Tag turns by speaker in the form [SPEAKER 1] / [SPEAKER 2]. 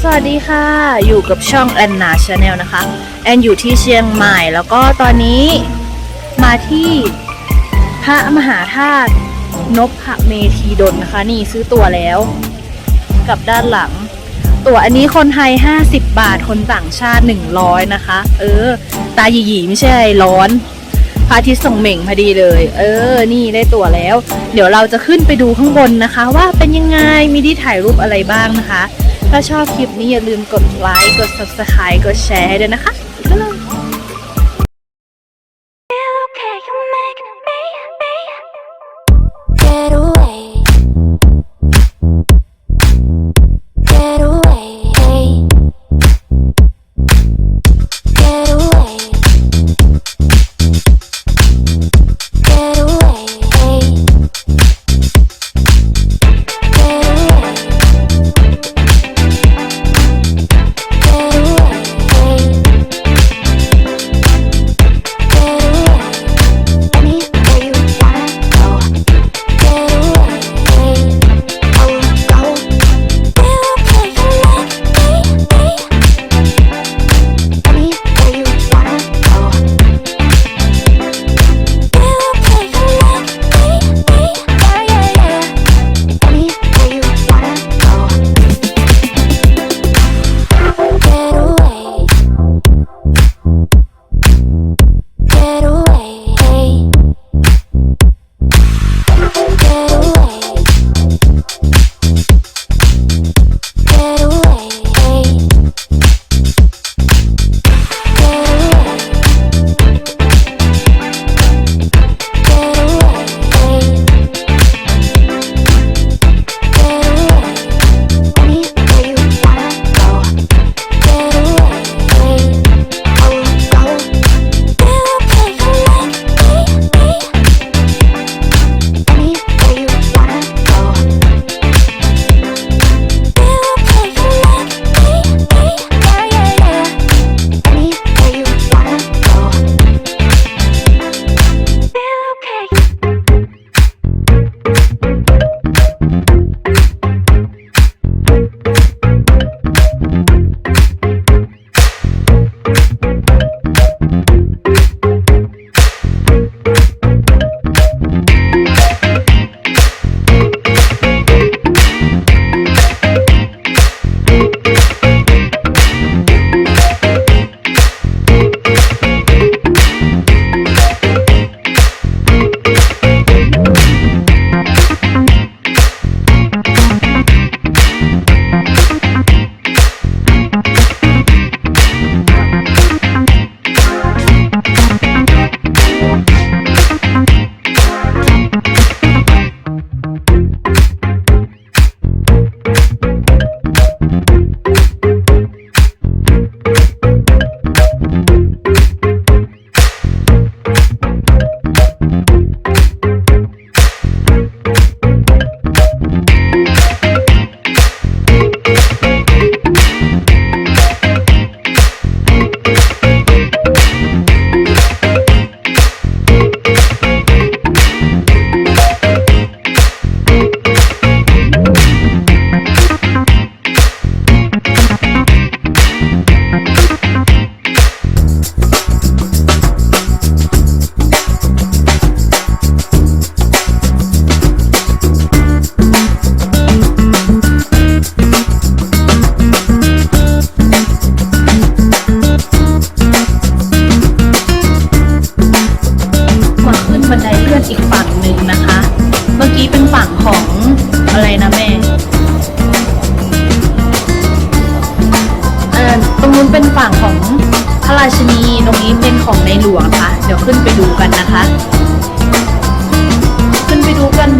[SPEAKER 1] สวัสดีค่ะ อยู่กับช่องแอนนาชาแนลนะคะ แอนอยู่ที่เชียงใหม่ แล้วก็ตอนนี้มาที่พระมหาธาตุนพระเมธีดลนะคะ นี่ซื้อตั๋วแล้ว กับด้านหลัง ตั๋วอันนี้คนไทย 50 บาท คนต่างชาติ 100 นะคะ เออ ตาหยีๆไม่ใช่รร้อนพระอาทิตย์ส่องเหม่งพอดีเลย เออ นี่ได้ตั๋วแล้ว เดี๋ยวเราจะขึ้นไปดูข้างบนนะคะ ว่าเป็นยังไง มีที่ถ่ายรูปอะไรบ้างนะคะ ถ้าชอบคลิปนี้อย่าลืมกดไลค์ กด subscribe กดแชร์ให้ด้วยนะคะ นะแม่ตรงนู้นเป็นฝั่งของพระราชนี ตรงนี้เป็นของในหลวงค่ะ เดี๋ยวขึ้นไปดูกันนะคะ ขึ้นไปดูกัน